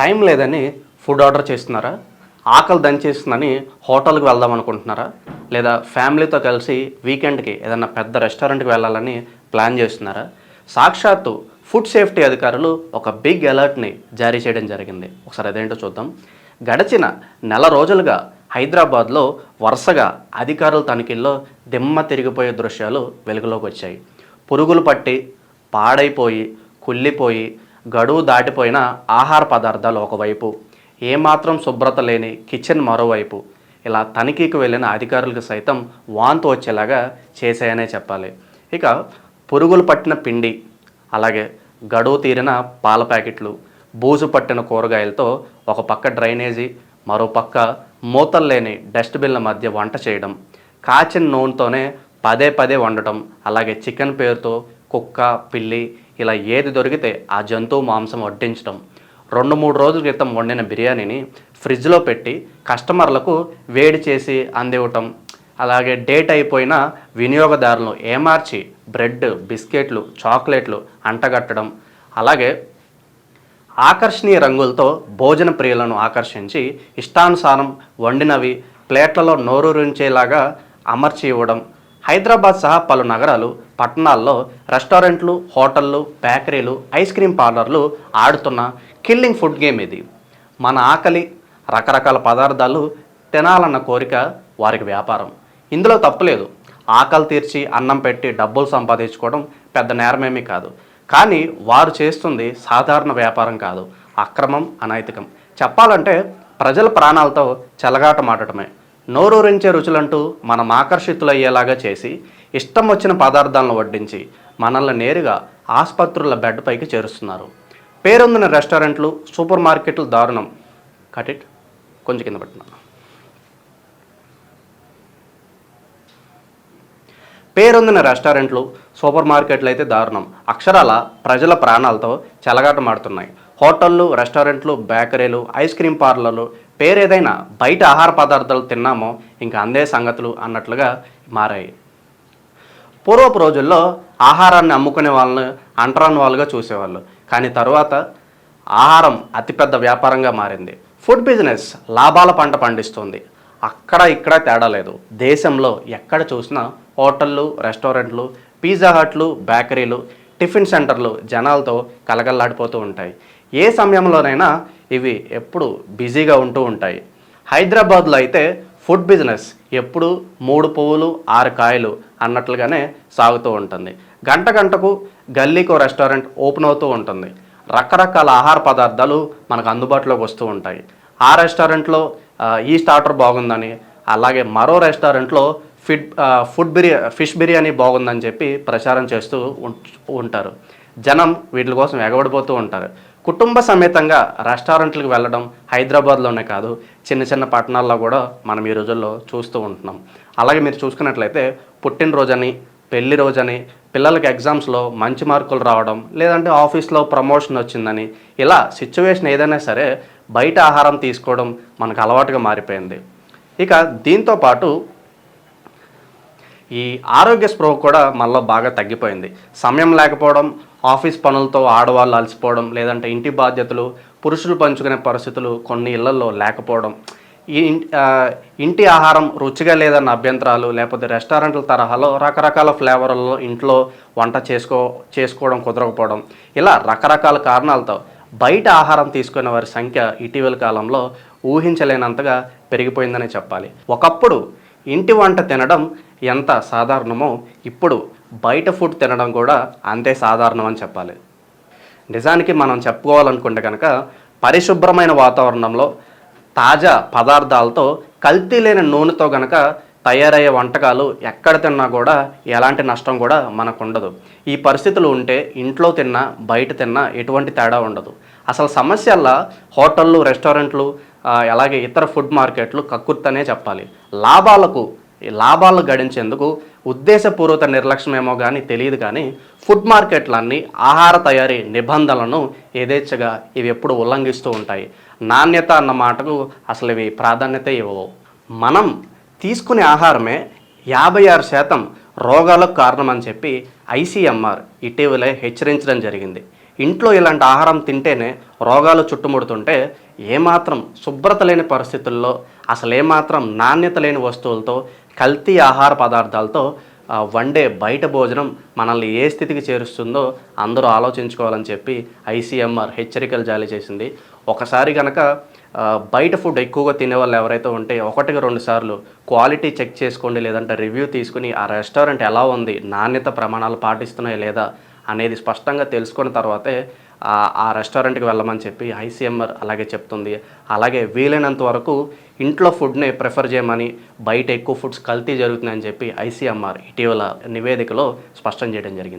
Time లేదని food order చేస్తున్నారా? ఆకలి దంచేస్తుందని హోటల్కి వెళ్దాం అనుకుంటున్నారా? లేదా ఫ్యామిలీతో కలిసి వీకెండ్కి ఏదైనా పెద్ద రెస్టారెంట్కి వెళ్ళాలని ప్లాన్ చేస్తున్నారా? సాక్షాత్తు ఫుడ్ సేఫ్టీ అధికారులు ఒక బిగ్ అలర్ట్ని జారీ చేయడం జరిగింది. ఒకసారి అదేంటో చూద్దాం. గడిచిన నెల రోజులుగా హైదరాబాద్లో వరుసగా అధికారుల తనిఖీల్లో దిమ్మ తిరిగిపోయే దృశ్యాలు వెలుగులోకి వచ్చాయి. పురుగులు పట్టి పాడైపోయి కుళ్ళిపోయి గడువు దాటిపోయిన ఆహార పదార్థాలు ఒకవైపు ఏమాత్రం శుభ్రత లేని కిచెన్ మరోవైపు. ఇలా తనిఖీకి వెళ్ళిన అధికారులకు సైతం వాంతు వచ్చేలాగా చేశాయనే చెప్పాలి. ఇక పురుగులు పట్టిన పిండి అలాగే గడువు తీరిన పాల ప్యాకెట్లు బూజు పట్టిన కూరగాయలతో ఒక పక్క డ్రైనేజీ మరో పక్క మూతలు లేని డస్ట్బిన్ల మధ్య వంట చేయడం కాచిన నూనెతోనే పదే పదే వండటం అలాగే చికెన్ పేరుతో కుక్క పిల్లి ఇలా ఏది దొరికితే ఆ జంతువు మాంసం వడ్డించడం రెండు మూడు రోజుల క్రితం వండిన బిర్యానీని ఫ్రిడ్జ్లో పెట్టి కస్టమర్లకు వేడి చేసి అందివ్వటం. అలాగే డేట్ అయిపోయిన వినియోగదారులను ఏమార్చి బ్రెడ్ బిస్కెట్లు చాక్లెట్లు అంటగట్టడం. అలాగే ఆకర్షణీయ రంగులతో భోజన ప్రియులను ఆకర్షించి ఇష్టానుసారం వండినవి ప్లేట్లలో నోరూరించేలాగా అమర్చి ఇవ్వడం. హైదరాబాద్ సహా పలు నగరాలు పట్టణాల్లో రెస్టారెంట్లు హోటళ్ళు బేకరీలు ఐస్ క్రీమ్ పార్లర్లు ఆడుతున్న కిల్లింగ్ ఫుడ్ గేమ్ ఇది. మన ఆకలి రకరకాల పదార్థాలు తినాలన్న కోరిక వారికి వ్యాపారం. ఇందులో తప్పులేదు ఆకలి తీర్చి అన్నం పెట్టి డబ్బులు సంపాదించుకోవడం పెద్ద నేరమేమీ కాదు. కానీ వారు చేస్తుంది సాధారణ వ్యాపారం కాదు. అక్రమం అనైతికం. చెప్పాలంటే ప్రజల ప్రాణాలతో చెలగాటమాడటమే. నోరూరించే రుచులంటూ మనం ఆకర్షితులయ్యేలాగా చేసి ఇష్టం వచ్చిన పదార్థాలను వడ్డించి మనల్ని నేరుగా ఆసుపత్రుల బెడ్ పైకి చేరుస్తున్నారు. పేరొందిన రెస్టారెంట్లు సూపర్ మార్కెట్లు దారుణం. కటిట్ కొంచెం కింద పెట్టినా పేరొందిన రెస్టారెంట్లు సూపర్ మార్కెట్లు అయితే దారుణం. అక్షరాల ప్రజల ప్రాణాలతో చెలగాటమాడుతున్నాయి. హోటళ్ళు రెస్టారెంట్లు బేకరీలు ఐస్ క్రీమ్ పార్లర్లు పేరేదైనా బయట ఆహార పదార్థాలు తిన్నామో ఇంకా అందే సంగతులు అన్నట్లుగా మారాయి. పూర్వపు రోజుల్లో ఆహారాన్ని అమ్ముకునే వాళ్ళని అంటరాని వాళ్ళుగా చూసేవాళ్ళు. కానీ తర్వాత ఆహారం అతిపెద్ద వ్యాపారంగా మారింది. ఫుడ్ బిజినెస్ లాభాల పంట పండిస్తుంది. అక్కడ ఇక్కడ తేడా లేదు. దేశంలో ఎక్కడ చూసినా హోటళ్ళు రెస్టారెంట్లు పిజ్జా హట్లు బేకరీలు టిఫిన్ సెంటర్లు జనాలతో కలగల్లాడిపోతూ ఉంటాయి. ఏ సమయంలోనైనా ఇవి ఎప్పుడు బిజీగా ఉంటూ ఉంటాయి. హైదరాబాద్లో అయితే ఫుడ్ బిజినెస్ ఎప్పుడు మూడు పువ్వులు ఆరు కాయలు అన్నట్లుగానే సాగుతూ ఉంటుంది. గంట గంటకు గల్లీకో రెస్టారెంట్ ఓపెన్ అవుతూ ఉంటుంది. రకరకాల ఆహార పదార్థాలు మనకు అందుబాటులోకి వస్తూ ఉంటాయి. ఆ రెస్టారెంట్లో ఈ స్టార్టర్ బాగుందని అలాగే మరో రెస్టారెంట్లో ఫిడ్ ఫుడ్ బిర్యా ఫిష్ బిర్యానీ బాగుందని చెప్పి ప్రచారం చేస్తూ ఉం- ఉంటారు. జనం వీటి కోసం ఎగబడిపోతూ ఉంటారు. కుటుంబ సమేతంగా రెస్టారెంట్లకు వెళ్ళడం హైదరాబాద్లోనే కాదు చిన్న చిన్న పట్టణాల్లో కూడా మనం ఈ రోజుల్లో చూస్తూ ఉంటున్నాం. అలాగే మీరు చూసుకున్నట్లయితే పుట్టినరోజని పెళ్ళి రోజని పిల్లలకి ఎగ్జామ్స్లో మంచి మార్కులు రావడం లేదంటే ఆఫీస్లో ప్రమోషన్ వచ్చిందని ఇలా సిచ్యువేషన్ ఏదైనా సరే బయట ఆహారం తీసుకోవడం మనకు అలవాటుగా మారిపోయింది. ఇక దీంతో పాటు ఈ ఆరోగ్య స్పృహ కూడా మనలో బాగా తగ్గిపోయింది. సమయం లేకపోవడం ఆఫీస్ పనులతో ఆడవాళ్ళు అలసిపోవడం లేదంటే ఇంటి బాధ్యతలు పురుషులు పంచుకునే పరిస్థితులు కొన్ని ఇళ్ళలో లేకపోవడం. ఈ ఇంటి ఆహారం రుచిగా లేదన్న అభ్యంతరాలు లేకపోతే రెస్టారెంట్ల తరహాలో రకరకాల ఫ్లేవర్లలో ఇంట్లో వంట చేసుకో చేసుకోవడం కుదరకపోవడం. ఇలా రకరకాల కారణాలతో బయట ఆహారం తీసుకునే వారి సంఖ్య ఇటీవల కాలంలో ఊహించలేనంతగా పెరిగిపోయిందని చెప్పాలి. ఒకప్పుడు ఇంటి వంట తినడం ఎంత సాధారణమో ఇప్పుడు బయట ఫుడ్ తినడం కూడా అంతే సాధారణం అని చెప్పాలి. నిజానికి మనం చెప్పుకోవాలనుకుంటే కనుక పరిశుభ్రమైన వాతావరణంలో తాజా పదార్థాలతో కల్తీ లేని నూనెతో గనక తయారయ్యే వంటకాలు ఎక్కడ తిన్నా కూడా ఎలాంటి నష్టం కూడా మనకు ఉండదు ఈ పరిస్థితులు ఉంటే ఇంట్లో తిన్నా బయట తిన్నా ఎటువంటి తేడా ఉండదు. అసలు సమస్యల్లా హోటళ్ళు రెస్టారెంట్లు అలాగే ఇతర ఫుడ్ మార్కెట్లు కక్కుర్తనే చెప్పాలి. లాభాలకు ఈ లాభాలు గడించేందుకు ఉద్దేశపూర్వక నిర్లక్ష్యమేమో కానీ తెలియదు కానీ ఫుడ్ మార్కెట్లన్నీ ఆహార తయారీ నిబంధనలను యథేచ్ఛగా ఇవి ఎప్పుడు ఉల్లంఘిస్తూ ఉంటాయి. నాణ్యత అన్న మాటకు అసలు ఇవి ప్రాధాన్యత ఇవ్వవు. మనం తీసుకునే ఆహారమే యాభై ఆరు శాతం రోగాలకు కారణమని చెప్పి ఐసీఎంఆర్ ఇటీవలే హెచ్చరించడం జరిగింది. ఇంట్లో ఇలాంటి ఆహారం తింటేనే రోగాలు చుట్టుముడుతుంటే ఏమాత్రం శుభ్రత లేని పరిస్థితుల్లో అసలు ఏమాత్రం నాణ్యత లేని వస్తువులతో కల్తీ ఆహార పదార్థాలతో వండే బయట భోజనం మనల్ని ఏ స్థితికి చేరుస్తుందో అందరూ ఆలోచించుకోవాలని చెప్పి ఐసీఎంఆర్ హెచ్చరికలు జారీ చేసింది. ఒకసారి కనుక బయట ఫుడ్ ఎక్కువగా తినే వాళ్ళు ఎవరైతే ఉంటే ఒకటికి రెండు సార్లు క్వాలిటీ చెక్ చేసుకోండి లేదంటే రివ్యూ తీసుకుని ఆ రెస్టారెంట్ ఎలా ఉంది నాణ్యత ప్రమాణాలు పాటిస్తున్నాయి లేదా అనేది స్పష్టంగా తెలుసుకున్న తర్వాతే ఆ- రెస్టారెంట్కి వెళ్ళమని చెప్పి ఐసీఎంఆర్ అలాగే చెప్తుంది. అలాగే వీలైనంత వరకు ఇంట్లో ఫుడ్ని ప్రిఫర్ చేయమని బయట ఎక్కువ ఫుడ్స్ కల్తీ జరుగుతున్నాయని చెప్పి ఐసీఎంఆర్ ఇటీవల నివేదికలో స్పష్టం చేయడం జరిగింది.